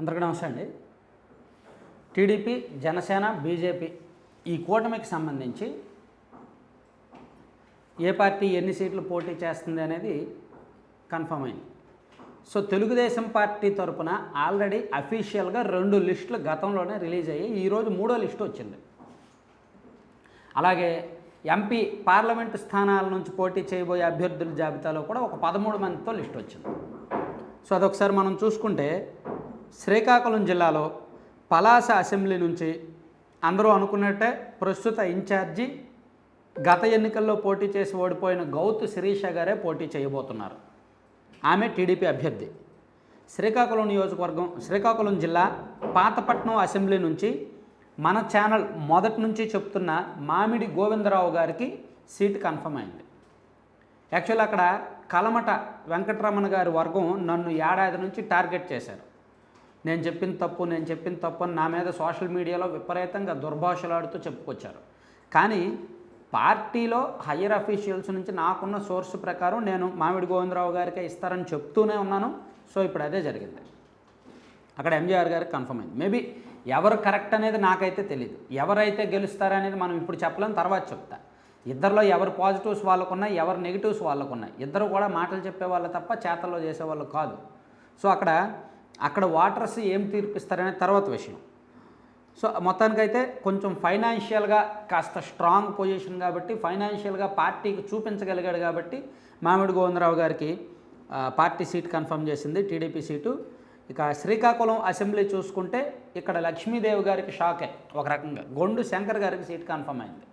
అందరికీ నమస్తే అండి. టీడీపీ జనసేన బీజేపీ ఈ కూటమికి సంబంధించి ఏ పార్టీ ఎన్ని సీట్లు పోటీ చేస్తుంది అనేది కన్ఫర్మ్ అయింది. సో తెలుగుదేశం పార్టీ తరపున ఆల్రెడీ అఫీషియల్గా రెండు లిస్టులు గతంలోనే రిలీజ్ అయ్యి ఈరోజు మూడో లిస్టు వచ్చింది. అలాగే ఎంపీ పార్లమెంటు స్థానాల నుంచి పోటీ చేయబోయే అభ్యర్థుల జాబితాలో కూడా ఒక పదమూడు మందితో లిస్ట్ వచ్చింది. సో అదొకసారి మనం చూసుకుంటే శ్రీకాకుళం జిల్లాలో పలాస అసెంబ్లీ నుంచి అందరూ అనుకున్నట్టే ప్రస్తుత ఇన్ఛార్జి గత ఎన్నికల్లో పోటీ చేసి ఓడిపోయిన గౌతు శిరీష గారే పోటీ చేయబోతున్నారు. ఆమె టీడీపీ అభ్యర్థి. శ్రీకాకుళం నియోజకవర్గం శ్రీకాకుళం జిల్లా పాతపట్నం అసెంబ్లీ నుంచి మన ఛానల్ మొదటి నుంచి చెప్తున్న మామిడి గోవిందరావు గారికి సీటు కన్ఫర్మ్ అయింది. యాక్చువల్ అక్కడ కలమట వెంకటరమణ గారి వర్గం నన్ను ఏడాది నుంచి టార్గెట్ చేశారు. నేను చెప్పిన తప్పు నేను చెప్పిన తప్పు అని నా మీద సోషల్ మీడియాలో విపరీతంగా దుర్భాషలాడుతూ చెప్పుకొచ్చారు. కానీ పార్టీలో హయ్యర్ అఫీషియల్స్ నుంచి నాకున్న సోర్స్ ప్రకారం నేను మామిడి గోవిందరావు గారికే ఇస్తారని చెప్తూనే ఉన్నాను. సో ఇప్పుడు అదే జరిగింది. అక్కడ ఎంజీఆర్ గారికి కన్ఫర్మ్ అయింది. మేబీ ఎవరు కరెక్ట్ అనేది నాకైతే తెలియదు ఎవరైతే గెలుస్తారనేది మనం ఇప్పుడు చెప్పలేం తర్వాత చెప్తా. ఇద్దరిలో ఎవరు పాజిటివ్స్ వాళ్ళకున్నాయి ఎవరు నెగిటివ్స్ వాళ్ళకున్నాయి. ఇద్దరు కూడా మాటలు చెప్పే వాళ్ళు తప్ప చేతల్లో చేసేవాళ్ళు కాదు. సో అక్కడ అక్కడ వాటర్స్ ఏం తీర్పిస్తారనే తర్వాత విషయం. సో మొత్తానికైతే కొంచెం ఫైనాన్షియల్గా కాస్త స్ట్రాంగ్ పొజిషన్ కాబట్టి ఫైనాన్షియల్గా పార్టీకి చూపించగలిగాడు కాబట్టి మామిడి గోవిందరావు గారికి పార్టీ సీట్ కన్ఫర్మ్ చేసింది టీడీపీ సీటు. ఇక శ్రీకాకుళం అసెంబ్లీ చూసుకుంటే ఇక్కడ లక్ష్మీదేవి గారికి షాకే ఒక రకంగా. గొండు శంకర్ గారికి సీట్ కన్ఫర్మ్ అయింది.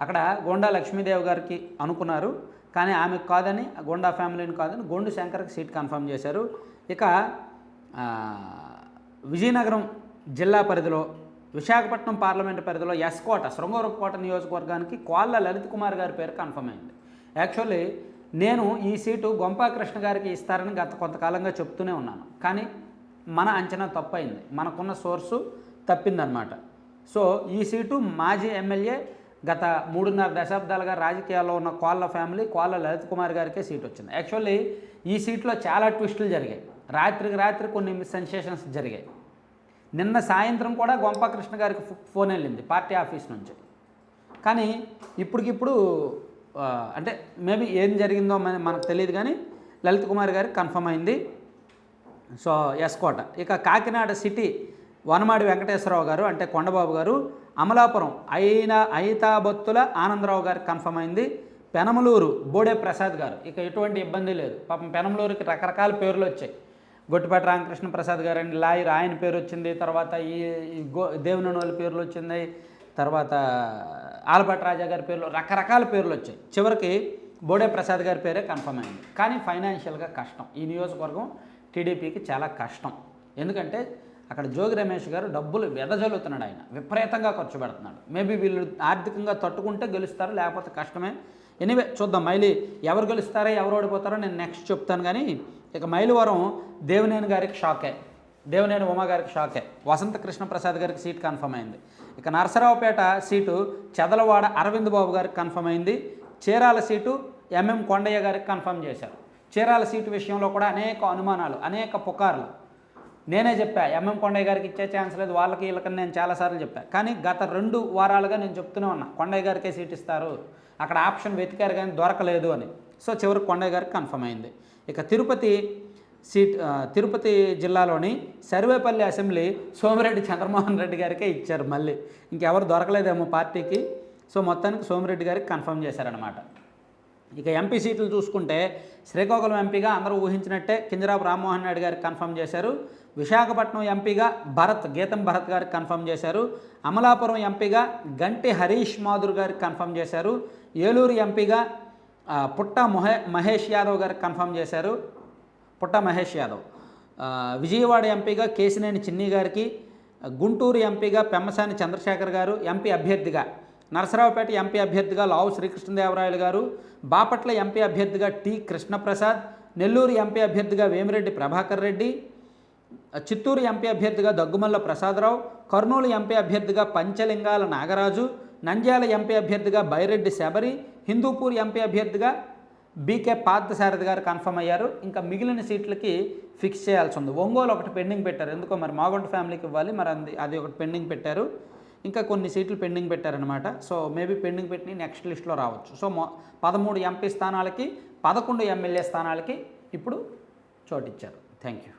అక్కడ గొండా లక్ష్మీదేవి గారికి అనుకున్నారు. కానీ ఆమెకు కాదని గొండా ఫ్యామిలీని కాదని గొండు శంకర్కి సీట్ కన్ఫర్మ్ చేశారు. ఇక విజయనగరం జిల్లా పరిధిలో విశాఖపట్నం పార్లమెంటు పరిధిలో ఎస్కోట శృంగవరపుకోట నియోజకవర్గానికి కోళ్ళ లలిత్ కుమార్ గారి పేరు కన్ఫర్మ్ అయింది. యాక్చువల్లీ నేను ఈ సీటు గొంపాకృష్ణ గారికి ఇస్తారని గత కొంతకాలంగా చెప్తూనే ఉన్నాను. కానీ మన అంచనా తప్పైంది. మనకున్న సోర్సు తప్పిందనమాట సో ఈ సీటు మాజీ ఎమ్మెల్యే గత మూడున్నర దశాబ్దాలుగా రాజకీయాల్లో ఉన్న కోళ్ళ ఫ్యామిలీ కోళ్ళ లలిత్ కుమార్ గారికే సీట్ వచ్చింది. యాక్చువల్లీ ఈ సీట్లో చాలా ట్విస్టులు జరిగాయి. రాత్రికి రాత్రి కొన్ని సెన్సేషన్స్ జరిగాయి. నిన్న సాయంత్రం కూడా గొంపకృష్ణ గారికి ఫోన్ వెళ్ళింది పార్టీ ఆఫీస్ నుంచి. కానీ ఇప్పటికిప్పుడు అంటే మేబీ ఏం జరిగిందో మనకు తెలియదు కానీ లలిత్ కుమార్ గారికి కన్ఫర్మ్ అయింది. సో ఎస్కోట ఇక కాకినాడ సిటీ వనమాడి వెంకటేశ్వరరావు గారు అంటే కొండబాబు గారు అమలాపురం అయిన అయితాబత్తుల ఆనందరావు గారికి కన్ఫర్మ్ అయింది. పెనమలూరు బోడే ప్రసాద్ గారు. ఇక ఎటువంటి ఇబ్బంది లేదు. పాపం పెనమలూరుకి రకరకాల పేర్లు వచ్చాయి. గొట్టిపాటి రామకృష్ణ ప్రసాద్ గారు అండి లాయర్ ఆయన పేరు వచ్చింది తర్వాత ఈ గో దేవినోని వాళ్ళ పేర్లు వచ్చింది తర్వాత ఆలపాటి రాజా గారి పేర్లు రకరకాల పేర్లు వచ్చాయి. చివరికి బోడే ప్రసాద్ గారి పేరే కన్ఫర్మ్ అయింది. కానీ ఫైనాన్షియల్గా కష్టం. ఈ నియోజకవర్గం టీడీపీకి చాలా కష్టం. ఎందుకంటే అక్కడ జోగి రమేష్ గారు డబ్బులు వెదజల్లుతున్నాడు ఆయన. విపరీతంగా ఖర్చు పెడుతున్నాడు. మేబీ వీళ్ళు ఆర్థికంగా తట్టుకుంటే గెలుస్తారు లేకపోతే కష్టమే. ఎనీవే చూద్దాం. మైలి ఎవరు గెలుస్తారో ఎవరు ఓడిపోతారో నేను నెక్స్ట్ చెప్తాను కానీ ఇక మైలువరం దేవినేని గారికి షాకే. దేవినేని ఉమా గారికి షాకే. వసంత కృష్ణ ప్రసాద్ గారికి సీట్ కన్ఫర్మ్ అయింది. ఇక నరసరావుపేట సీటు చెదలవాడ అరవింద్ బాబు గారికి కన్ఫర్మ్ అయింది. చీరాల సీటు ఎంఎం కొండయ్య గారికి కన్ఫర్మ్ చేశారు. చీరాల సీటు విషయంలో కూడా అనేక అనుమానాలు అనేక పుకార్లు. నేనే చెప్పా ఎంఎం కొండయ్య గారికి ఇచ్చే ఛాన్స్ లేదు వాళ్ళకి వీళ్ళకని నేను చాలాసార్లు చెప్పాను కానీ గత రెండు వారాలుగా నేను చెప్తూనే ఉన్నా కొండయ్య గారికే సీట్ ఇస్తారు అక్కడ ఆప్షన్ వెతికారు కానీ దొరకలేదు అని. సో చివరికి కొండయ్య గారికి కన్ఫర్మ్ అయింది. ఇక తిరుపతి సీట్ తిరుపతి జిల్లాలోని సర్వేపల్లి అసెంబ్లీ సోమిరెడ్డి చంద్రమోహన్ రెడ్డి గారికే ఇచ్చారు మళ్ళీ. ఇంకెవరు దొరకలేదేమో పార్టీకి. సో మొత్తానికి సోమిరెడ్డి గారికి కన్ఫర్మ్ చేశారనమాట ఇక ఎంపీ సీట్లు చూసుకుంటే శ్రీకాకుళం ఎంపీగా అందరూ ఊహించినట్టే కింజరాపు రామ్మోహన్ నాయుడు గారికి కన్ఫర్మ్ చేశారు. విశాఖపట్నం ఎంపీగా భరత్ గీతం భరత్ గారికి కన్ఫర్మ్ చేశారు. అమలాపురం ఎంపీగా గంటి హరీష్ మాధుర్ గారికి కన్ఫర్మ్ చేశారు. ఏలూరు ఎంపీగా పుట్ట మొహే మహేష్ యాదవ్ గారికి కన్ఫర్మ్ చేశారు. పుట్ట మహేష్ యాదవ్. విజయవాడ ఎంపీగా కేసినేని చిన్ని గారికి గుంటూరు ఎంపీగా పెమ్మసాని చంద్రశేఖర్ గారు ఎంపీ అభ్యర్థిగా నరసరావుపేట ఎంపీ అభ్యర్థిగా లావు శ్రీకృష్ణదేవరాయలు గారు బాపట్ల ఎంపీ అభ్యర్థిగా టి కృష్ణప్రసాద్ నెల్లూరు ఎంపీ అభ్యర్థిగా వేమిరెడ్డి ప్రభాకర్ రెడ్డి చిత్తూరు ఎంపీ అభ్యర్థిగా దగ్గుమల్ల ప్రసాదరావు కర్నూలు ఎంపీ అభ్యర్థిగా పంచలింగాల నాగరాజు నంద్యాల ఎంపీ అభ్యర్థిగా బైరెడ్డి శబరి హిందూపూర్ ఎంపీ అభ్యర్థిగా బీకే పార్థసారథి గారు కన్ఫర్మ్ అయ్యారు. ఇంకా మిగిలిన సీట్లకి ఫిక్స్ చేయాల్సి ఉంది. ఒంగోలు ఒకటి పెండింగ్ పెట్టారు. ఎందుకో మరి మాగొంట ఫ్యామిలీకి ఇవ్వాలి. మరి అది అది ఒకటి పెండింగ్ పెట్టారు. ఇంకా కొన్ని సీట్లు పెండింగ్ పెట్టారనమాట సో మేబీ పెండింగ్ పెట్టి నెక్స్ట్ లిస్ట్లో రావచ్చు. సో మొ పదమూడు ఎంపీ స్థానాలకి పదకొండు ఎమ్మెల్యే స్థానాలకి ఇప్పుడు చోటిచ్చారు. Thank you.